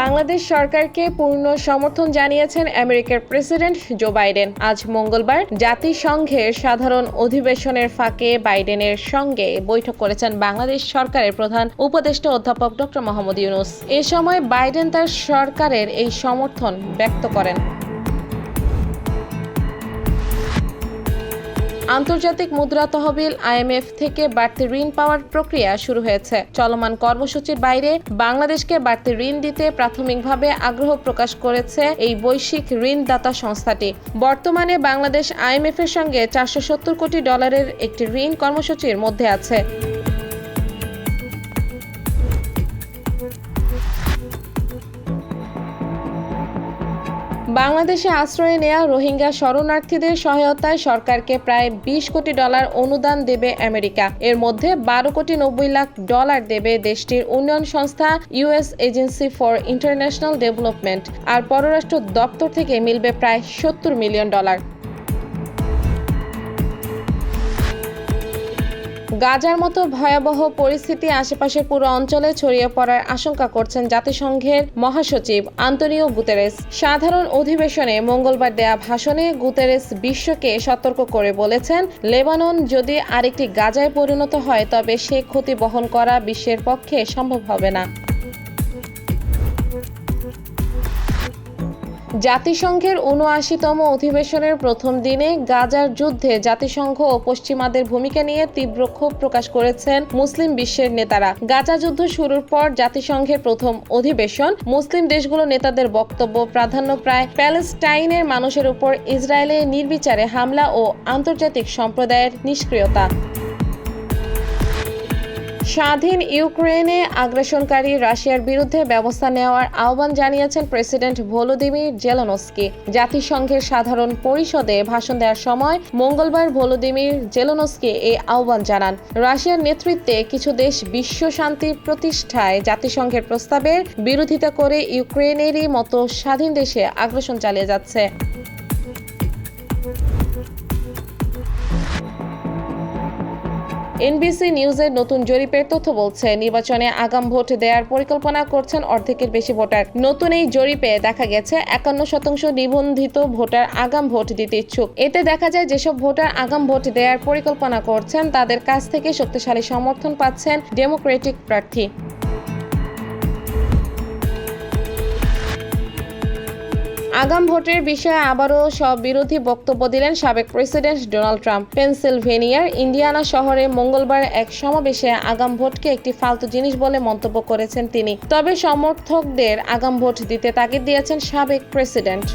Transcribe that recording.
বাংলাদেশ সরকারকে পূর্ণ সমর্থন জানিয়েছেন আমেরিকার প্রেসিডেন্ট জো বাইডেন। আজ মঙ্গলবার জাতিসংঘের সাধারণ অধিবেশনের ফাঁকে বাইডেনের সঙ্গে বৈঠক করেছেন বাংলাদেশ সরকারের প্রধান উপদেষ্টা অধ্যাপক ডক্টর মোহাম্মদ ইউনুস। এ সময় বাইডেন তার সরকারের এই সমর্থন ব্যক্ত করেন। আন্তর্জাতিক মুদ্রা তহবিল আইএমএফ থেকে বাড়তি ঋণ পাওয়ার প্রক্রিয়া শুরু হয়েছে। চলমান কর্মসূচির বাইরে বাংলাদেশকে বাড়তি ঋণ দিতে প্রাথমিকভাবে আগ্রহ প্রকাশ করেছে এই বৈশ্বিক ঋণদাতা সংস্থাটি। বর্তমানে বাংলাদেশ আইএমএফ এর সঙ্গে চারশো সত্তর কোটি ডলারের একটি ঋণ কর্মসূচির মধ্যে আছে। বাংলাদেশে আশ্রয় নেয়া রোহিঙ্গা শরণার্থীদের সহায়তায় সরকারকে প্রায় বিশ কোটি ডলার অনুদান দেবে আমেরিকা। এর মধ্যে বারো কোটি নব্বই লাখ ডলার দেবে দেশটির উন্নয়ন সংস্থা US agency for international development. আর পররাষ্ট্র দপ্তর থেকে মিলবে প্রায় সত্তর মিলিয়ন ডলার। গাজার মতো ভয়াবহ পরিস্থিতি আশেপাশে পুরো অঞ্চলে ছড়িয়ে পড়ার আশঙ্কা করছেন জাতিসংঘের মহাসচিব আন্তনিও গুতেরেস। সাধারণ অধিবেশনে মঙ্গলবার দেয়া ভাষণে গুতেরেস বিশ্বকে সতর্ক করে বলেছেন, লেবানন যদি আরেকটি গাজায় পরিণত হয়, তবে সে ক্ষতি বহন করা বিশ্বের পক্ষে সম্ভব হবে না। জাতিসংঘের উনআশিতম অধিবেশনের প্রথম দিনে গাজার যুদ্ধে জাতিসংঘ ও পশ্চিমাদের ভূমিকা নিয়ে তীব্র ক্ষোভ প্রকাশ করেছেন মুসলিম বিশ্বের নেতারা। গাজা যুদ্ধ শুরুর পর জাতিসংঘের প্রথম অধিবেশন, মুসলিম দেশগুলো নেতাদের বক্তব্য, প্রাধান্য প্রায় প্যালেস্টাইনের মানুষের উপর ইসরায়েলের নির্বিচারে হামলা ও আন্তর্জাতিক সম্প্রদায়ের নিষ্ক্রিয়তা। স্বাধীন ইউক্রেনে আগ্রাসনকারী রাশিয়ার বিরুদ্ধে ব্যবস্থা নেওয়ার আহ্বান জানিয়েছেন প্রেসিডেন্ট ভলোদিমির জেলনস্কি। জাতিসংঘের সাধারণ পরিষদে ভাষণ দেওয়ার সময় মঙ্গলবার ভলোদিমির জেলনস্কি এই আহ্বান জানান। রাশিয়ার নেতৃত্বে কিছু দেশ বিশ্ব শান্তি প্রতিষ্ঠায় জাতিসংঘের প্রস্তাবের বিরোধিতা করে ইউক্রেনেরই মতো স্বাধীন দেশে আগ্রাসন চালিয়ে যাচ্ছে। এনবিসি নিউজের নতুন জরিপের তথ্য বলছে, নির্বাচনে আগাম ভোট দেওয়ার পরিকল্পনা করছেন অর্ধেকের বেশি ভোটার। নতুন এই জরিপে দেখা গেছে, একান্ন শতাংশ নিবন্ধিত ভোটার আগাম ভোট দিতে ইচ্ছুক। এতে দেখা যায়, যেসব ভোটার আগাম ভোট দেওয়ার পরিকল্পনা করছেন, তাদের কাছ থেকে শক্তিশালী সমর্থন পাচ্ছেন ডেমোক্রেটিক প্রার্থী। আগাম ভোটের বিষয়ে আবারও সব বিরোধী বক্তব্য দিলেন সাবেক প্রেসিডেন্ট ডোনাল্ড ট্রাম্প। পেনসিলভেনিয়ার ইন্ডিয়ানা শহরে মঙ্গলবার এক সমাবেশে আগাম ভোটকে একটি ফালতু জিনিস বলে মন্তব্য করেছেন তিনি। তবে সমর্থকদের আগাম ভোট দিতে তাগিদ দিয়েছেন সাবেক প্রেসিডেন্ট।